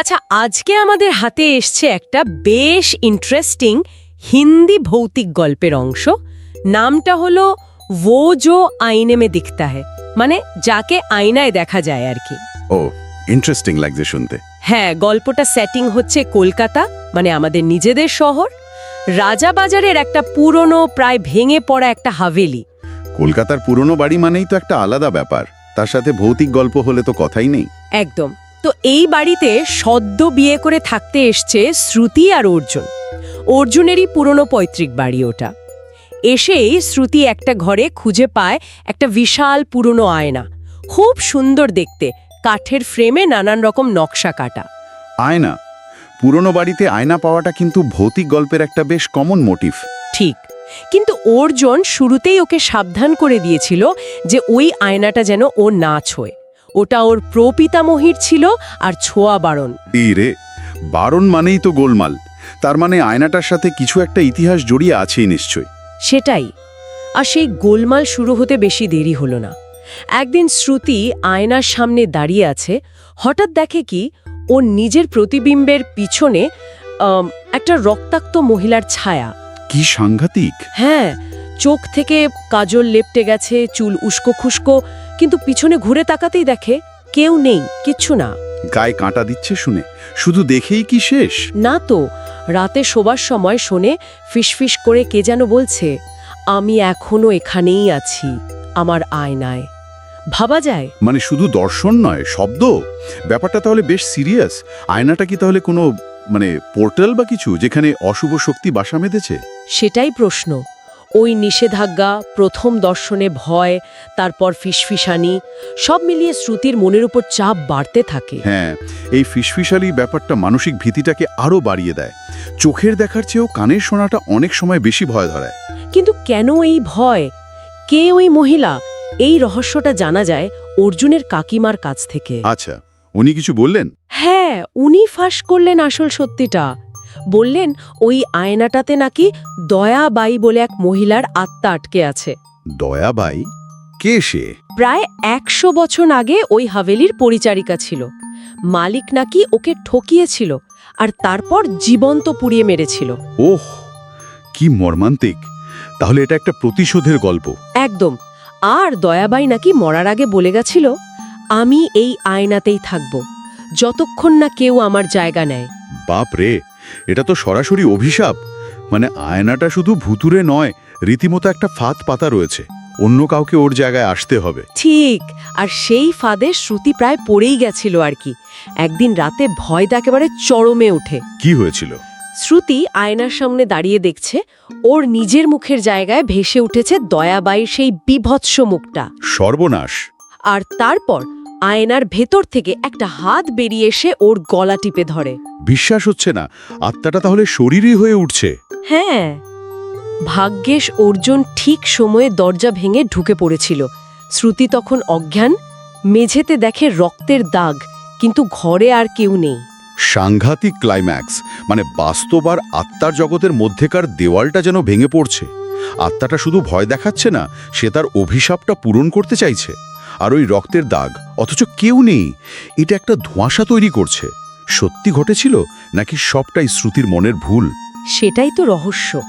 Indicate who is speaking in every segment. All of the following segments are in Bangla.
Speaker 1: আচ্ছা আজকে আমাদের হাতে এসছে একটা বেশ ইন্টারেস্টিং হিন্দি ভৌতিক গল্পের অংশ। নামটা হল ও জো আইনে মে দিখতা হে মানে যাকে আয়নায় দেখা যায় আর কি।
Speaker 2: ও ইন্টারেস্টিং লাগছে শুনতে।
Speaker 1: হ্যাঁ গল্পটা সেটিং হচ্ছে কলকাতা মানে আমাদের নিজেদের শহর। রাজা বাজারের একটা পুরনো প্রায় ভেঙে পড়া একটা হাভেলি।
Speaker 2: কলকাতার পুরনো বাড়ি মানেই তো একটা আলাদা ব্যাপার। তার সাথে ভৌতিক গল্প হলে তো কথাই নেই।
Speaker 1: একদম। তো এই বাড়িতে সদ্য বিয়ে করে থাকতে এসছে শ্রুতি আর অর্জুন। অর্জুনেরই পুরনো পৈতৃক বাড়ি ওটা। এসেই শ্রুতি একটা ঘরে খুঁজে পায় একটা বিশাল পুরনো আয়না। খুব সুন্দর দেখতে কাঠের ফ্রেমে নানান রকম নকশা কাটা।
Speaker 2: আয়না? পুরনো বাড়িতে আয়না পাওয়াটা কিন্তু ভৌতিক গল্পের একটা বেশ কমন মোটিভ
Speaker 1: ঠিক। কিন্তু অর্জুন শুরুতেই ওকে সাবধান করে দিয়েছিল যে ওই আয়নাটা যেন ও না ছোঁয়। ওটা ওর প্রপিতামহীর ছিল আর ছোঁয়া বারণ।
Speaker 2: রে বারণ মানেই তো গোলমাল। তার মানে আয়নাটার সাথে কিছু একটা ইতিহাস জড়িয়ে আছেই নিশ্চয়
Speaker 1: সেটাই। আর সেই গোলমাল শুরু হতে বেশি দেরি হলো না। একদিন শ্রুতি আয়নার সামনে দাঁড়িয়ে আছে হঠাৎ দেখে কি ও নিজের প্রতিবিম্বের পিছনে একটা রক্তাক্ত মহিলার ছায়া।
Speaker 2: কি সাংঘাতিক।
Speaker 1: হ্যাঁ চোখ থেকে কাজল লেপটে গেছে চুল উস্কো খুস্কো কিন্তু পিছনে ঘুরে তাকাতেই দেখে কেউ নেই কিচ্ছু না।
Speaker 2: গায়ে কাঁটা দিচ্ছে শুনে। শুধু দেখেই কি শেষ?
Speaker 1: না তো রাতে শোবার সময় শোনে ফিসফিস করে কে যেন বলছে আমি এখনও এখানেই আছি আমার আয়নায়। ভাবা যায়?
Speaker 2: মানে শুধু দর্শন নয় শব্দ? ব্যাপারটা তাহলে বেশ সিরিয়াস। আয়নাটা কি তাহলে কোনো মানে পোর্টাল বা কিছু যেখানে অশুভ শক্তি বাসা বেঁধেছে
Speaker 1: সেটাই প্রশ্ন। ওই নিষেধাজ্ঞা প্রথম দর্শনে ভয় তারপর ফিসফিসানি সব মিলিয়ে শ্রুতির মনের উপর চাপ বাড়তে থাকে।
Speaker 2: হ্যাঁ এই ফিসফিসালি ব্যাপারটা মানসিক ভীতিটাকে আরও বাড়িয়ে দেয়। চোখের দেখার চেয়েও কানের শোনাটা অনেক সময় বেশি ভয় ধরায়।
Speaker 1: কিন্তু কেন এই ভয়? কে ওই মহিলা? এই রহস্যটা জানা যায় অর্জুনের কাকিমার কাছ থেকে।
Speaker 2: আচ্ছা উনি কিছু বললেন?
Speaker 1: হ্যাঁ উনি ফাঁস করলেন আসল সত্যিটা। বললেন ওই আয়নাটাতে নাকি দয়াবাই বলে এক মহিলার আত্মা আটকে আছে।
Speaker 2: দয়াবাই কে সে?
Speaker 1: প্রায় একশো বছর আগে ওই হাভেলির পরিচারিকা ছিল। মালিক নাকি ওকে ঠকিয়েছিল আর তারপর জীবন্ত পুড়িয়ে মেরেছিল।
Speaker 2: ওহ কি মর্মান্তিক। তাহলে এটা একটা প্রতিশোধের গল্প।
Speaker 1: একদম। আর দয়াবাই নাকি মরার আগে বলে গেছিল আমি এই আয়নাতেই থাকব। যতক্ষণ না কেউ আমার জায়গা নেয়।
Speaker 2: বাপ রে এটা তো সরাসরি অভিশাপ। মানে আয়নাটা শুধু ভুতুরে নয় রীতিমতো একটা ফাঁদ পাতা রয়েছে। অন্য কাউকে ওর জায়গায় আসতে হবে।
Speaker 1: ঠিক আর সেই ফাঁদে শ্রুতি প্রায় পড়েই গেছিল আর কি। একদিন রাতে ভয়টা একেবারে চরমে ওঠে।
Speaker 2: কি হয়েছিল?
Speaker 1: শ্রুতি আয়নার সামনে দাঁড়িয়ে দেখছে ওর নিজের মুখের জায়গায় ভেসে উঠেছে দয়াবাইয়ের সেই বিভৎস মুখটা।
Speaker 2: সর্বনাশ।
Speaker 1: আর তারপর আয়নার ভেতর থেকে একটা হাত বেরিয়ে এসে ওর গলা টিপে ধরে।
Speaker 2: বিশ্বাস হচ্ছে না আত্মাটা তাহলে শরীরই হয়ে উঠছে।
Speaker 1: হ্যাঁ ভাগ্যেশ অর্জুন ঠিক সময়ে দরজা ভেঙে ঢুকে পড়েছিল। শ্রুতি তখন অজ্ঞান মেঝেতে দেখে রক্তের দাগ কিন্তু ঘরে আর কেউ নেই।
Speaker 2: সাংঘাতিক ক্লাইম্যাক্স মানে বাস্তব আর আত্মার জগতের মধ্যেকার দেওয়ালটা যেন ভেঙে পড়ছে। আত্মাটা শুধু ভয় দেখাচ্ছে না সে তার অভিশাপটা পূরণ করতে চাইছে। আর ওই রক্তের দাগ অথচ কেউ নেই। এটা একটা ধোঁয়াশা তৈরি করছে। সত্যি ঘটেছিল নাকি সবটাই শ্রুতির মনের ভুল?
Speaker 1: সেটাই তো রহস্য।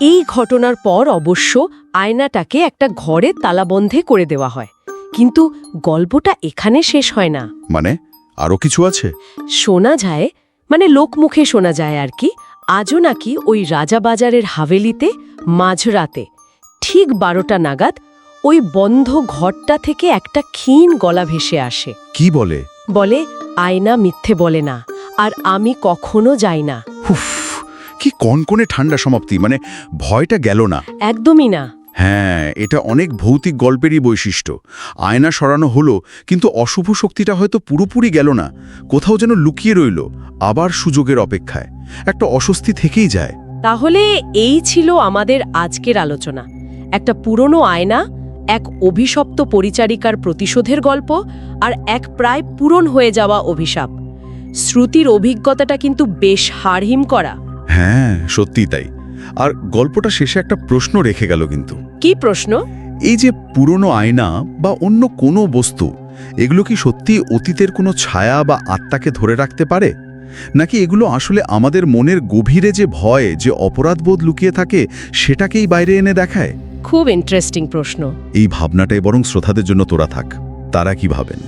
Speaker 1: এই ঘটনার পর অবশ্য আয়নাটাকে একটা ঘরে তালাবন্ধে করে দেওয়া হয়। কিন্তু গল্পটা এখানে শেষ হয় না।
Speaker 2: মানে আরও কিছু আছে?
Speaker 1: শোনা যায় মানে লোকমুখে শোনা যায় আর কি আজও নাকি ওই রাজাবাজারের হাভেলিতে মাঝরাতে ঠিক বারোটা নাগাদ ওই বন্ধ ঘরটা থেকে একটা ক্ষীণ গলা ভেসে আসে।
Speaker 2: কি বলে?
Speaker 1: বলে আয়না মিথ্যে বলে না আর আমি কখনো যাই না।
Speaker 2: হুফ কি কনকনে ঠান্ডা সমাপ্তি মানে ভয়টা গেল না।
Speaker 1: একদমই না।
Speaker 2: হ্যাঁ এটা অনেক ভৌতিক গল্পেরই বৈশিষ্ট্য। আয়না সরানো হলো কিন্তু অশুভ শক্তিটা হয়তো পুরোপুরি গেল না। কোথাও যেন লুকিয়ে রইল আবার সুযোগের অপেক্ষায়। একটা অস্বস্তি থেকেই যায়।
Speaker 1: তাহলে এই ছিল আমাদের আজকের আলোচনা। একটা পুরনো আয়না এক অভিশপ্ত পরিচারিকার প্রতিশোধের গল্প আর এক প্রায় পূরণ হয়ে যাওয়া অভিশাপ। শ্রুতির অভিজ্ঞতাটা কিন্তু বেশ হারহিম করা।
Speaker 2: হ্যাঁ সত্যিই তাই। আর গল্পটা শেষে একটা প্রশ্ন রেখে গেল কিন্তু।
Speaker 1: কি প্রশ্ন?
Speaker 2: এই যে পুরনো আয়না বা অন্য কোনো বস্তু এগুলো কি সত্যি অতীতের কোনো ছায়া বা আত্মাকে ধরে রাখতে পারে? নাকি এগুলো আসলে আমাদের মনের গভীরে যে ভয় যে অপরাধবোধ লুকিয়ে থাকে সেটাকেই বাইরে এনে দেখায়?
Speaker 1: খুব ইন্টারেস্টিং প্রশ্ন।
Speaker 2: এই ভাবনাটাই বরং শ্রোতাদের জন্য তোরা থাক। তারা কি ভাবেন?